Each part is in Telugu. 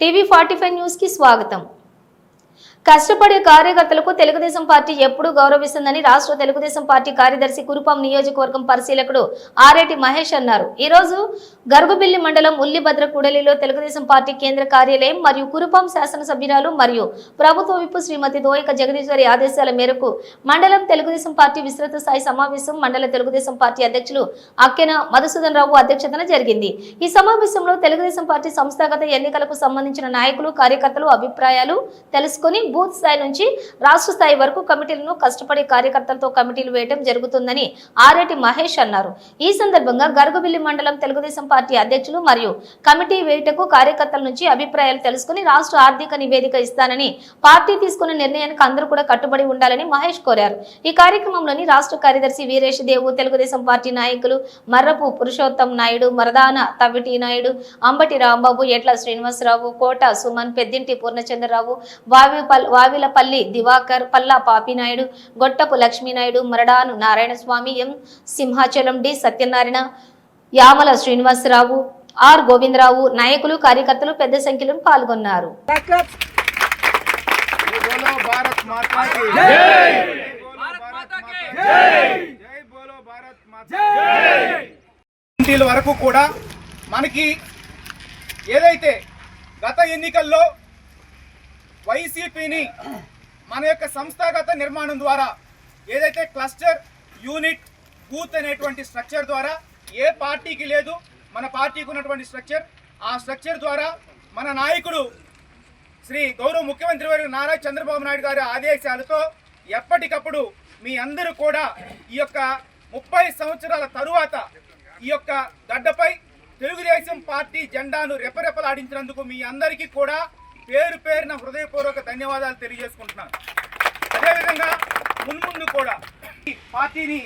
టీవీ ఫార్టీ ఫైవ్ న్యూస్కి స్వాగతం. కష్టపడే కార్యకర్తలకు తెలుగుదేశం పార్టీ ఎప్పుడూ గౌరవిస్తుందని రాష్ట్ర తెలుగుదేశం పార్టీ కార్యదర్శి కురుపాం నియోజకవర్గం పరిశీలకుడు ఆరేటి మహేష్ అన్నారు. ఈ రోజు గరుగుబిల్లి మండలం ఉల్లిభద్ర కూడలిలో తెలుగుదేశం పార్టీ కేంద్ర కార్యాలయం మరియు కురుపాం శాసనసభ్యురాలు మరియు ప్రభుత్వ విప్పు శ్రీమతి దోయక జగదీశ్వరి ఆదేశాల మేరకు మండలం తెలుగుదేశం పార్టీ విస్తృత స్థాయి సమావేశం మండల తెలుగుదేశం పార్టీ అధ్యక్షులు అక్కెన మధుసూదన్ రావు అధ్యక్షతన జరిగింది. ఈ సమావేశంలో తెలుగుదేశం పార్టీ సంస్థాగత ఎన్నికలకు సంబంధించిన నాయకులు కార్యకర్తలు అభిప్రాయాలు తెలుసుకుని బూత్ స్థాయి నుంచి రాష్ట్ర స్థాయి వరకు కమిటీలను కష్టపడే కార్యకర్తలతో కమిటీలు వేయడం జరుగుతుందని ఆరేటి మహేష్ అన్నారు. ఈ సందర్భంగా గరుగుబిల్లి మండలం తెలుగుదేశం పార్టీ అధ్యక్షులు మరియు కమిటీ వేయటకు కార్యకర్తల నుంచి అభిప్రాయాలు తెలుసుకుని రాష్ట్ర ఆర్థిక నివేదిక ఇస్తానని పార్టీ తీసుకున్న నిర్ణయానికి అందరూ కూడా కట్టుబడి ఉండాలని మహేష్ కోరారు. ఈ కార్యక్రమంలోని రాష్ట్ర కార్యదర్శి వీరేష్ దేవు తెలుగుదేశం పార్టీ నాయకులు మర్రపు పురుషోత్తం నాయుడు మరదాన తవిటి నాయుడు అంబటి రాంబాబు ఎట్ల శ్రీనివాసరావు కోట సుమన్ పెద్దింటి పూర్ణచంద్రరావు వావి Vavilapalli Diwakar Palla Papinaidu Gottapu Lakshminaidu Maradana Narayanaswamy M. Simhachalam D. Satyanarayana Yamala Srinivasarao R. Govindarao నాయకులు కార్యకర్తలు పెద్ద సంఖ్యలో పాల్గొన్నారు. వరకు కూడా మనకి ఏదైతే గత ఎన్నికల్లో వైసీపీని మన యొక్క సంస్థాగత నిర్మాణం ద్వారా ఏదైతే క్లస్టర్ యూనిట్ బూత్ అనేటువంటి స్ట్రక్చర్ ద్వారా ఏ పార్టీకి లేదు మన పార్టీకి ఉన్నటువంటి స్ట్రక్చర్ ఆ స్ట్రక్చర్ ద్వారా మన నాయకుడు శ్రీ గౌరవ ముఖ్యమంత్రి వారి నారా చంద్రబాబు నాయుడు గారి ఆదేశాలతో ఎప్పటికప్పుడు మీ అందరూ కూడా ఈ యొక్క ముప్పై సంవత్సరాల తరువాత ఈ యొక్క గడ్డపై తెలుగుదేశం పార్టీ జెండాను రెపరెపలాడించినందుకు మీ అందరికీ కూడా పేరు పేరున హృదయపూర్వక ధన్యవాదాలు తెలియజేసుకుంటున్నాను. అదేవిధంగా మున్ముందు కూడా ఈ పార్టీని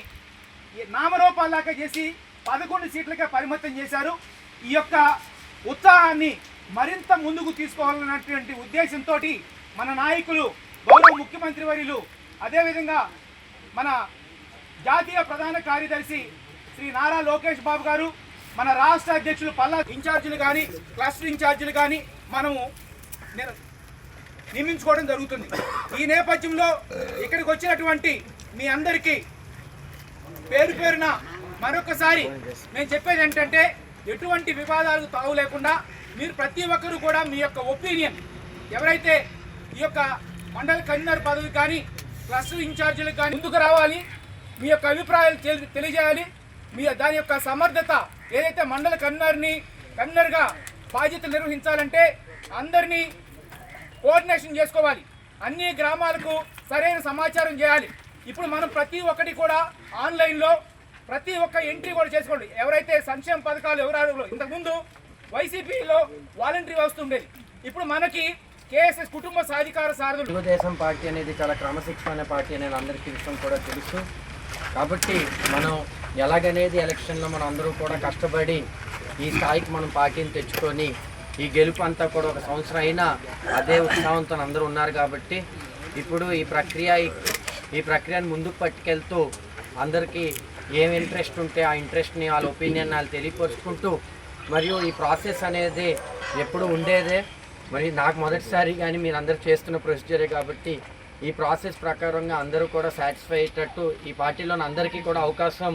నామరూపాలాగా చేసి పదకొండు సీట్లకే పరిమితం చేశారు. ఈ యొక్క ఉత్సాహాన్ని మరింత ముందుకు తీసుకోవాలన్నటువంటి ఉద్దేశంతో మన నాయకులు గౌరవ ముఖ్యమంత్రి వర్యులు అదేవిధంగా మన జాతీయ ప్రధాన కార్యదర్శి శ్రీ నారా లోకేష్ బాబు గారు మన రాష్ట్ర అధ్యక్షులు పల్లా ఇన్ఛార్జీలు కానీ క్లస్టర్ ఇన్ఛార్జీలు కానీ మనము నియమించుకోవడం జరుగుతుంది. ఈ నేపథ్యంలో ఇక్కడికి వచ్చినటువంటి మీ అందరికీ పేరు పేరున మరొకసారి నేను చెప్పేది ఏంటంటే ఎటువంటి వివాదాలకు తావు లేకుండా మీరు ప్రతి ఒక్కరు కూడా మీ యొక్క ఒపీనియన్ ఎవరైతే ఈ యొక్క మండల కన్వీనర్ పదవి కానీ క్లస్టర్ ఇన్ఛార్జీలకు కానీ ముందుకు రావాలి మీ యొక్క అభిప్రాయాలు తెలి- తెలియజేయాలి మీ దాని యొక్క సమర్థత ఏదైతే మండల కన్వీనర్ని కన్వీనర్గా బాధ్యతలు నిర్వహించాలంటే అందరినీ కోఆర్డినేషన్ చేసుకోవాలి. అన్ని గ్రామాలకు సరైన సమాచారం చేయాలి. ఇప్పుడు మనం ప్రతి ఒక్కటి కూడా ఆన్లైన్లో ప్రతి ఒక్క ఎంట్రీ కూడా చేసుకోండి. ఎవరైతే సంక్షేమ పథకాలు ఎవరు ఇంతకుముందు వైసీపీలో వాలంటరీ వ్యవస్థ ఉండేది. ఇప్పుడు మనకి కేఎస్ఎస్ కుటుంబ సాధికార సారథులు. తెలుగుదేశం పార్టీ అనేది చాలా క్రమశిక్షణ అనే పార్టీ అనేది అందరికీ విషయం కూడా తెలుసు. కాబట్టి మనం ఎలాగనేది ఎలక్షన్లో మనం అందరూ కూడా కష్టపడి ఈ స్థాయికి మనం పార్టీని తెచ్చుకొని ఈ గెలుపు అంతా కూడా ఒక సంవత్సరం అయినా అదే ఉత్సాహంతో అందరూ ఉన్నారు కాబట్టి ఇప్పుడు ఈ ప్రక్రియ ఈ ప్రక్రియను ముందుకు పట్టుకెళ్తూ అందరికీ ఏం ఇంట్రెస్ట్ ఉంటే ఆ ఇంట్రెస్ట్ని వాళ్ళ ఒపీనియన్ వాళ్ళు తెలియపరుచుకుంటూ మరియు ఈ ప్రాసెస్ అనేది ఎప్పుడు ఉండేదే. మరి నాకు మొదటిసారి కానీ మీరు అందరూ చేస్తున్న ప్రొసీజరే కాబట్టి ఈ ప్రాసెస్ ప్రకారంగా అందరూ కూడా సాటిస్ఫై అయ్యేటట్టు ఈ పార్టీలోని అందరికీ కూడా అవకాశం.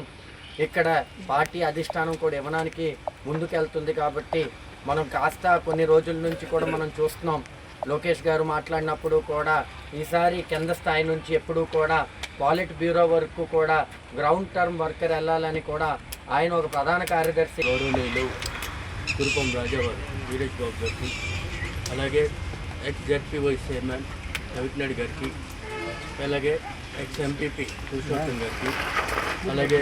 ఇక్కడ పార్టీ అధిష్టానం కూడా ఇవ్వడానికి ముందుకెళ్తుంది కాబట్టి మనం కాస్త కొన్ని రోజుల నుంచి కూడా మనం చూస్తున్నాం. లోకేష్ గారు మాట్లాడినప్పుడు కూడా ఈసారి కింద స్థాయి నుంచి ఎప్పుడూ కూడా పాలిట్ బ్యూరో వరకు కూడా గ్రౌండ్ టర్మ్ వర్కర్ వెళ్ళాలని కూడా ఆయన ఒక ప్రధాన కార్యదర్శి గౌరవనీయులు కురుపం రాజావారు వీరేష్ బాబు గారికి అలాగే ex ZP vice chairman Ravinaidu గారికి అలాగే ఎక్స్ ఎంపీపీ పురుషోత్తం గారికి అలాగే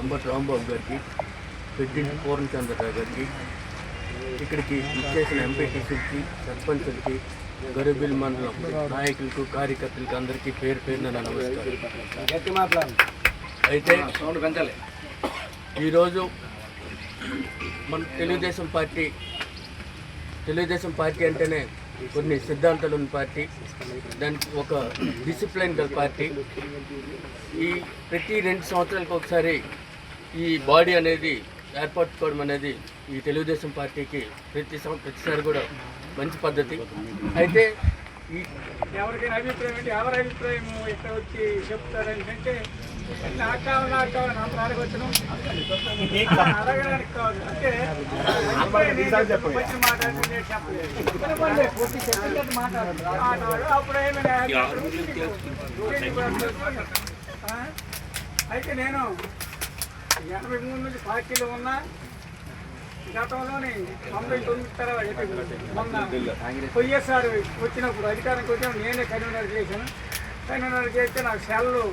అంబట్ రాంబాబు గారికి పెద్దింటి పూర్ణచంద్రరావు గారికి ఇక్కడికి ఇచ్చేసిన ఎంపీటీసీకి సర్పంచులకి గరుబిల్ మండలం నాయకులకు కార్యకర్తలకు అందరికీ పేరు పేరున నమస్కారం. అయితే ఈరోజు మన తెలుగుదేశం పార్టీ తెలుగుదేశం పార్టీ అంటేనే కొన్ని సిద్ధాంతాలు ఉన్న పార్టీ దానికి ఒక డిసిప్లిన్ గల పార్టీ. ఈ ప్రతి రెండు సంవత్సరాలకు ఒకసారి ఈ బాడీ అనేది ఏర్పరచుకోవడం అనేది ఈ తెలుగుదేశం పార్టీకి ప్రతి సం- ప్రతిసారి కూడా మంచి పద్ధతి. అయితే ఈ ఎవరికైనా అభిప్రాయం అంటే ఎవరి అభిప్రాయం ఇక్కడ వచ్చి నాకు కావాలి నాకు కావాలి నా ప్రాణానికి వచ్చను. అడగడానికి కాదు. అంటే మాట్లాడు. అప్పుడు ఏమైనా? అయితే నేను ఎనభై మూడు నుంచి పార్టీలో ఉన్నా గతంలోని తొంభై తొమ్మిది తర్వాత మొన్న వైఎస్ఆర్ వచ్చినప్పుడు అధికారానికి వచ్చినప్పుడు నేనే కన్వీనర్ చేశాను. కన్వీనర్ చేస్తే నాకు సెల్లు